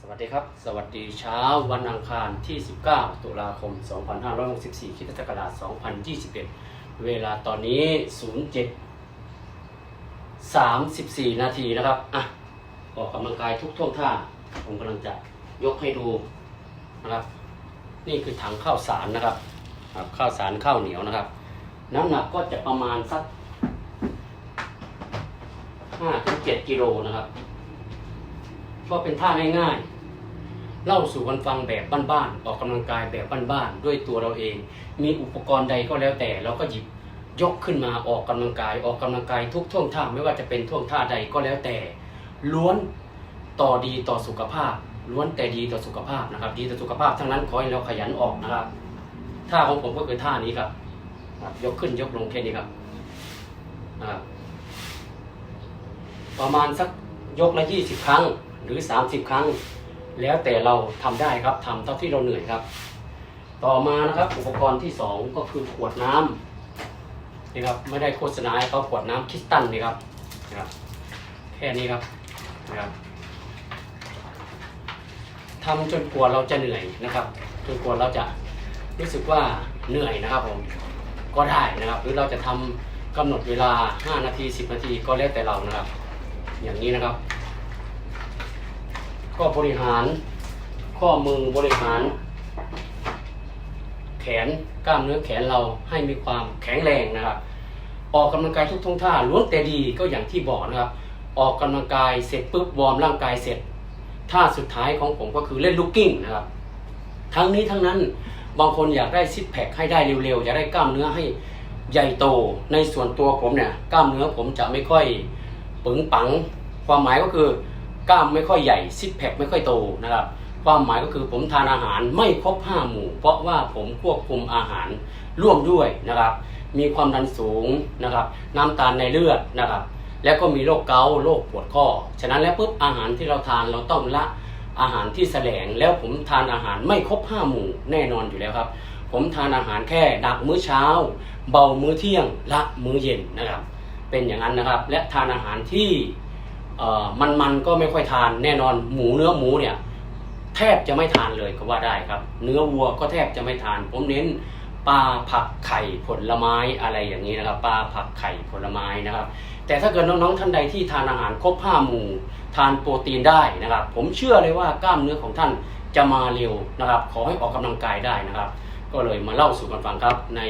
สวัสดีครับ สวัสดีเช้าวันอังคารที่ 19 ตุลาคม 2564คริสตศักราช2021 เวลาตอนนี้ 07 34 นาทีนะครับ อะ ออกกำลังกายทุกท่วงท่า ผมกำลังจะยกให้ดูนะครับ นี่คือถังข้าวสารนะครับครับข้าวสารข้าวเหนียวนะครับ น้ำหนักก็จะประมาณสัก5-7กิโลนะครับ ก็เป็นท่าง่ายๆ เล่าสู่กันฟังแบบบ้านๆ ออกกำลังกายแบบบ้านๆ ด้วยตัวเราเอง มีอุปกรณ์ใดก็แล้วแต่เราก็หยิบยกขึ้นมาออกกำลังกาย ออกกำลังกายทุกท่วงท่าไม่ว่าจะเป็นท่วงท่าใดก็แล้วแต่ ล้วนต่อดีต่อสุขภาพ ล้วนแต่ดีต่อสุขภาพนะครับ ดีต่อสุขภาพทั้งนั้นขอให้เราขยันออกนะครับท่าของผมก็คือท่านี้ครับ ยกขึ้นยกลงแค่นี้ครับประมาณสักยกละยี่สิบครั้ง หรือ 30 ครั้ง แล้วแต่เราทำได้ครับทำเท่าที่เราเหนื่อยครับ ต่อมานะครับอุปกรณ์ที่ 2 ก็คือขวดน้ำนี่ครับไม่ได้โฆษณาให้เขาขวดน้ำคริสตัลนี่ครับนะครับแค่นี้ครับนะครับทำจนกว่าเราจะเหนื่อยนะครับ จนกว่าเราจะรู้สึกว่าเหนื่อยนะครับผมก็ได้นะครับ หรือเราจะทำกำหนดเวลา 5 นาที 10 นาทีก็แล้วแต่เรานะครับ อย่างนี้นะครับ ก็บริหาร ข้อมือบริหาร แขนกล้ามเนื้อแขนเราให้มีความแข็งแรงนะครับ ออกกำลังกายทุกท่วงท่าล้วนแต่ดีก็อย่างที่บอกนะครับ ออกกำลังกายเสร็จปุ๊บวอร์มร่างกายเสร็จท่าสุดท้ายของผมก็คือเล่นลูกกิ้งนะครับ ทั้งนี้ทั้งนั้นบางคนอยากได้ซิกแพคให้ได้เร็วๆอยากได้กล้ามเนื้อให้ใหญ่โตในส่วนตัวผมเนี่ยกล้ามเนื้อผมจะไม่ค่อยปึงปัง ความหมายก็คือ กล้ามไม่ค่อยใหญ่ซิกแพคไม่ค่อยโตนะครับความหมายก็คือผมทานอาหารไม่ครบห้าหมู่ เพราะว่าผมควบคุมอาหารร่วมด้วยนะครับ มีความดันสูงนะครับ น้ำตาลในเลือดนะครับ แล้วก็มีโรคเกาต์โรคปวดข้อ ฉะนั้นแล้วปุ๊บอาหารที่เราทานเราต้องละอาหารที่แสลงแล้วผมทานอาหารไม่ครบห้าหมู่แน่นอนอยู่แล้วครับ ผมทานอาหารแค่ดักมื้อเช้า เบามื้อเที่ยง ละมื้อเย็นนะครับ เป็นอย่างนั้นนะครับ และทานอาหารที่ เอ่อมันก็ไม่ค่อยทานแน่นอนหมูเนื้อหมูเนี่ยแทบจะไม่ทานเลยก็ว่าได้ครับ เนื้อวัวก็แทบจะไม่ทาน ผมเน้นปลาผักไข่ผลไม้อะไรอย่างนี้นะครับปลาผักไข่ผลไม้นะครับ แต่ถ้าเกิดน้องๆท่านใดที่ทานอาหารครบห้าหมู่ทานโปรตีนได้นะครับ ผมเชื่อเลยว่ากล้ามเนื้อของท่านจะมาเร็วนะครับ ขอให้ออกกำลังกายได้นะครับ ก็เลยมาเล่าสู่กันฟังครับใน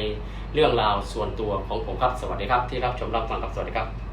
เรื่องราวส่วนตัวของผมครับสวัสดีครับที่รับชมรับฟังครับสวัสดีครับ